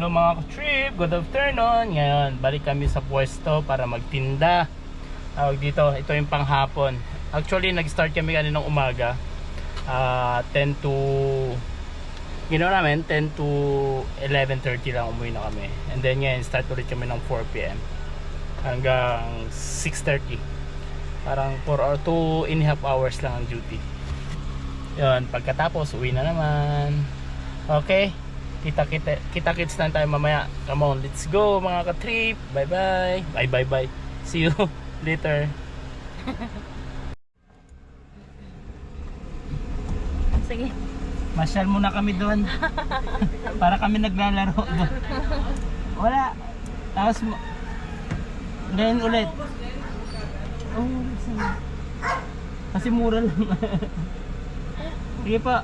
Hello mga trip, good afternoon. Ngayon, balik kami sa pwesto para magtinda. Tawag dito, ito yung panghapon. Actually, nag-start kami kaninang umaga. Ah, 10 to ginawa namin 10 to 11.30 lang umuwi na kami. And then ngayon, start ulit kami ng 4 p.m. Hanggang 6.30. Parang 4 or 2 and half hours lang ang duty. Yun, pagkatapos, uwi na naman. Okay? Kita kita kita kits lang tayo mamaya. Come on, let's go mga ka-trip. Bye bye. Bye bye bye. See you later. Sige. Masyal muna kami doon. Para kami naglalaro doon. Wala. Tapos mo- ngayon ulit. Oh, sige. Kasi mura lang. Sige pa.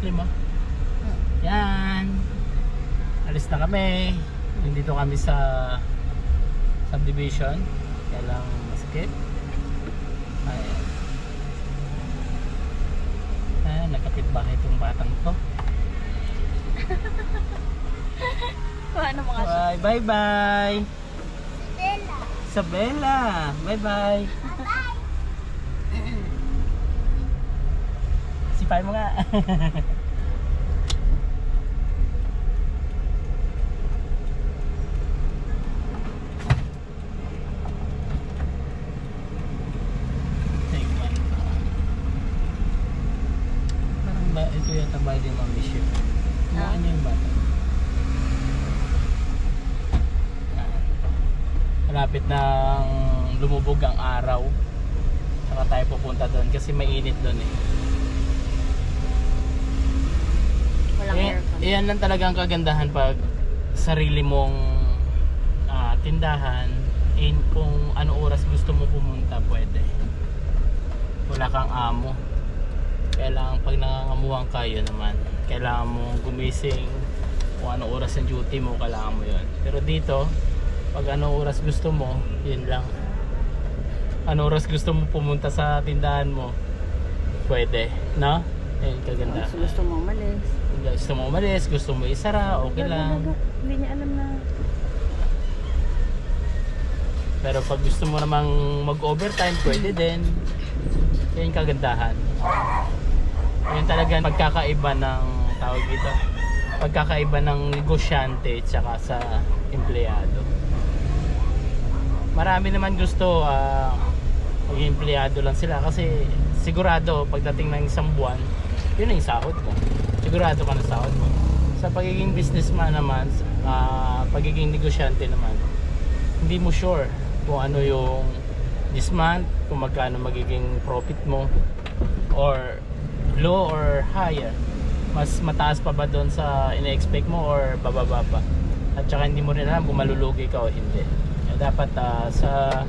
Lima. Yan. Alis na kami. Nandito kami sa subdivision. Kaya lang masakit. Ayan. Ah, nakapit bahay itong batang to. Kung ano mga siya. Bye, bye, bye. Isabella. Bye, bye. Sipay mo nga. Ito yata ba din mga mission? Ah. Ano yung bata? Malapit nang lumubog ang araw. Saka tayo pupunta doon kasi mainit doon eh. Walang Eh, aircon. Iyan lang talaga ang kagandahan pag sarili mong ah, tindahan in kung ano oras gusto mo pumunta pwede. Wala kang amo. Kailangan pag nangangamuhan ka yun naman. Kailangan mo gumising kung ano oras ang duty mo, kailangan mo yun. Pero dito, pag ano oras gusto mo, yun lang. Ano oras gusto mo pumunta sa tindahan mo, pwede. No? Ayun kagandahan. Gusto, gusto mo umalis. Gusto mo umalis, gusto mo isara, okay lang. Hindi niya alam na. Pero pag gusto mo namang mag-overtime, pwede din. Yan yung kagandahan. Yan talaga pagkakaiba ng tawag dito. Pagkakaiba ng negosyante tsaka sa empleyado. Marami naman gusto ah, maging empleyado lang sila kasi sigurado pagdating ng isang buwan, yun na yung sahod mo. Sigurado ka na sahod mo. Sa pagiging businessman naman, ah, pagiging negosyante naman, hindi mo sure kung ano yung this month, kung magkano magiging profit mo or low or higher. Mas mataas pa ba doon sa ina-expect mo or bababa pa? At saka hindi mo rin alam kung malulugi ka o hindi. Kaya dapat ah, sa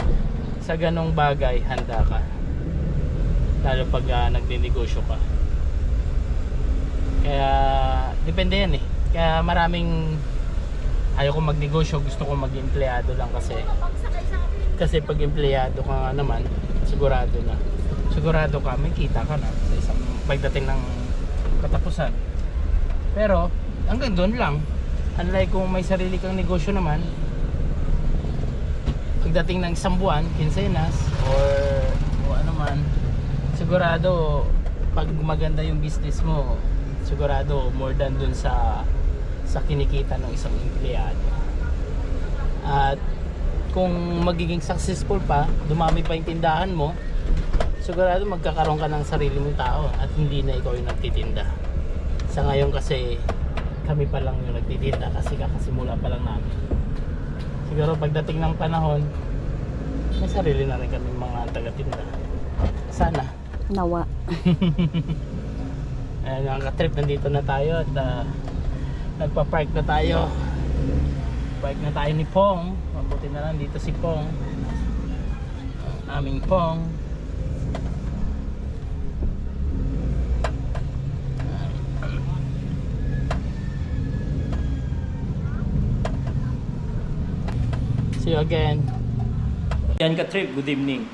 sa ganong bagay handa ka. Lalo pag uh, nagninegosyo ka. Kaya depende yan eh. Kaya maraming ayaw ko magnegosyo, gusto ko maging empleyado lang kasi kasi pag empleyado ka naman, sigurado na. Sigurado ka, may kita ka na sa isang pagdating ng katapusan. Pero, hanggang doon lang. Unlike kung may sarili kang negosyo naman, pagdating ng isang buwan, quincenas, or o ano man, sigurado, pag maganda yung business mo, sigurado more than dun sa sa kinikita ng isang empleyado. At kung magiging successful pa, dumami pa yung tindahan mo, sigurado magkakaroon ka ng sarili mong tao at hindi na ikaw yung nagtitinda. Sa ngayon kasi kami pa lang yung nagtitinda kasi kakasimula pa lang namin. Siguro pagdating ng panahon, may sarili na rin kami mga taga-tinda. Sana. Nawa. Ayan mga ka-trip, nandito na tayo at ah, nagpa-park na tayo. Park na tayo ni Pong. Mabuti na lang dito si Pong. Aming Pong. See you again. Yan ka-trip, good evening.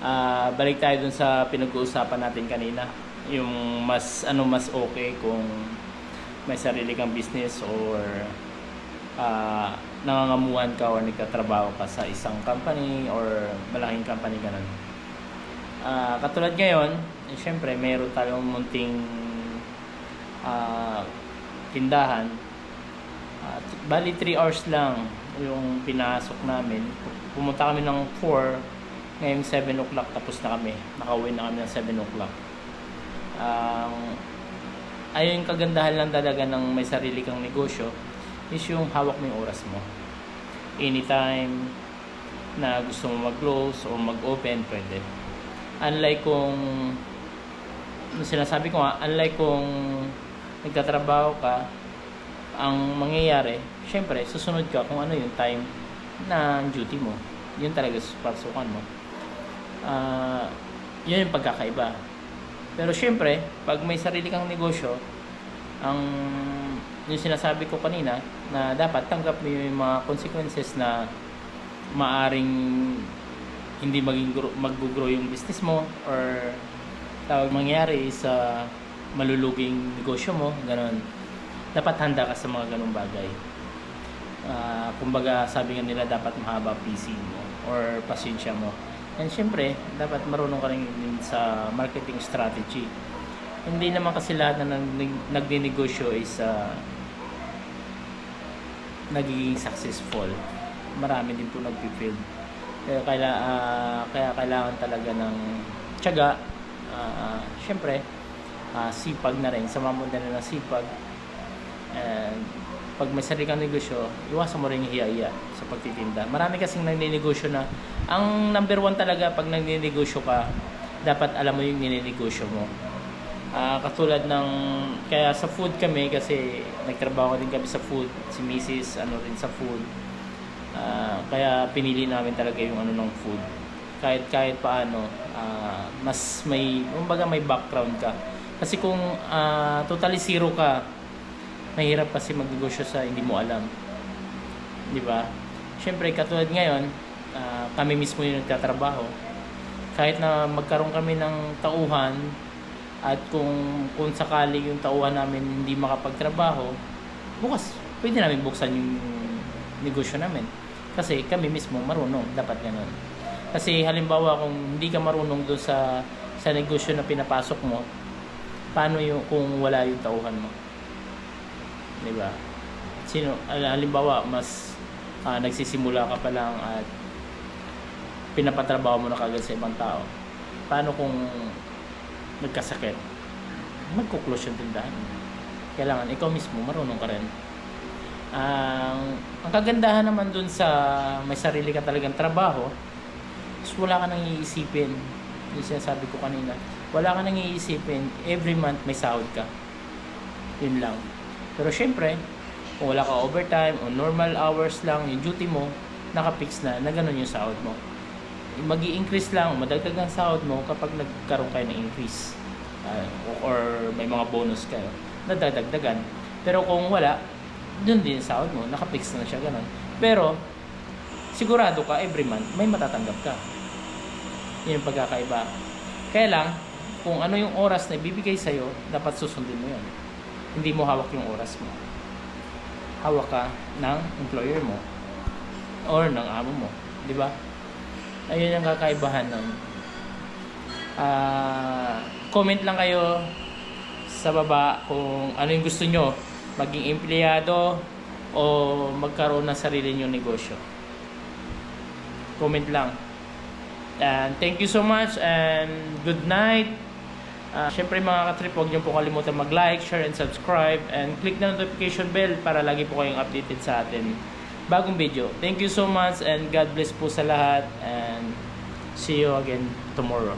Ah, balik tayo dun sa pinag-uusapan natin kanina. Yung mas ano mas okay kung may sarili kang business or ah nangangamuhan ka or nagtatrabaho ka sa isang company or malaking company ganun. Ah, katulad ngayon, eh, syempre mayroon tayong munting ah, tindahan. At bali 3 hours lang yung pinasok namin. Pumunta kami ng 4, ngayong 7 o'clock tapos na kami. Nakauwi na kami ng 7 o'clock. Ang ayun yung kagandahan lang talaga ng may sarili kang negosyo is yung hawak mo yung oras mo. Anytime na gusto mo mag-close o mag-open, pwede. Unlike kung sinasabi ko nga, unlike kung nagtatrabaho ka, ang mangyayari, syempre, susunod ka kung ano yung time na duty mo. Yun talaga pasukan mo. Ah, yun yung pagkakaiba. Pero syempre, pag may sarili kang negosyo, ang yung sinasabi ko kanina na dapat tanggap mo yung mga consequences na maaring hindi maging grow, mag-grow yung business mo or tawag mangyari sa maluluging negosyo mo, ganun. Dapat handa ka sa mga ganung bagay. Ah, kumbaga, sabi nga nila dapat mahaba PC mo or pasensya mo. And syempre, dapat marunong ka rin sa marketing strategy. Hindi naman kasi lahat na nag, nagninegosyo is ah, nagiging successful. Marami din po nagpi-fail. Kaya, kaila, ah, kaya kailangan talaga ng tiyaga. Ah, syempre, ah, sipag na rin. Sama mo na ng sipag. And pag may sarili kang negosyo, iwasan mo rin yung hiya sa pagtitinda. Marami kasing nagninegosyo na, ang number one talaga pag nagninegosyo ka, dapat alam mo yung ninegosyo mo. Ah, katulad ng, kaya sa food kami, kasi nagtrabaho din kami sa food, si Mrs. ano rin sa food. Ah, kaya pinili namin talaga yung ano ng food. Kahit kahit paano, ah, mas may, kumbaga may background ka. Kasi kung ah, totally zero ka, mahirap kasi magnegosyo sa hindi mo alam. Di ba? Siyempre, katulad ngayon, kami mismo yung nagtatrabaho. Kahit na magkaroon kami ng tauhan at kung kung sakali yung tauhan namin hindi makapagtrabaho, bukas pwede namin buksan yung negosyo namin. Kasi kami mismo marunong, dapat ganun. Kasi halimbawa kung hindi ka marunong doon sa sa negosyo na pinapasok mo, paano yung kung wala yung tauhan mo? 'di ba? Sino al- halimbawa mas ah, nagsisimula ka pa lang at pinapatrabaho mo na kagad sa ibang tao. Paano kung nagkasakit? Magkuklose yung tindahan. Kailangan ikaw mismo marunong ka rin. Ang ang kagandahan naman dun sa may sarili ka talagang trabaho, is wala ka nang iisipin. Yung sinasabi ko kanina. Wala ka nang iisipin. Every month may sahod ka. Yun lang. Pero syempre, kung wala ka overtime o normal hours lang, yung duty mo, nakapix na, na ganun yung sahod mo. Mag increase lang, madagdag ang sahod mo kapag nagkaroon kayo ng increase. Ah, or may mga bonus kayo, nadadagdagan. Pero kung wala, dun din sahod mo, nakapix na siya, ganun. Pero, sigurado ka, every month, may matatanggap ka. Yun yung pagkakaiba. Kaya lang, kung ano yung oras na ibibigay sa'yo, dapat susundin mo yun hindi mo hawak yung oras mo. Hawak ka ng employer mo or ng amo mo, di ba? Ayun ang kakaibahan nun. Ah, comment lang kayo sa baba kung ano yung gusto nyo, maging empleyado o magkaroon ng sarili nyong negosyo. Comment lang. And thank you so much and good night. Uh, Siyempre mga katrip, huwag niyo po kalimutan mag-like, share, and subscribe. And click na notification bell para lagi po kayong updated sa atin bagong video. Thank you so much and God bless po sa lahat. And see you again tomorrow.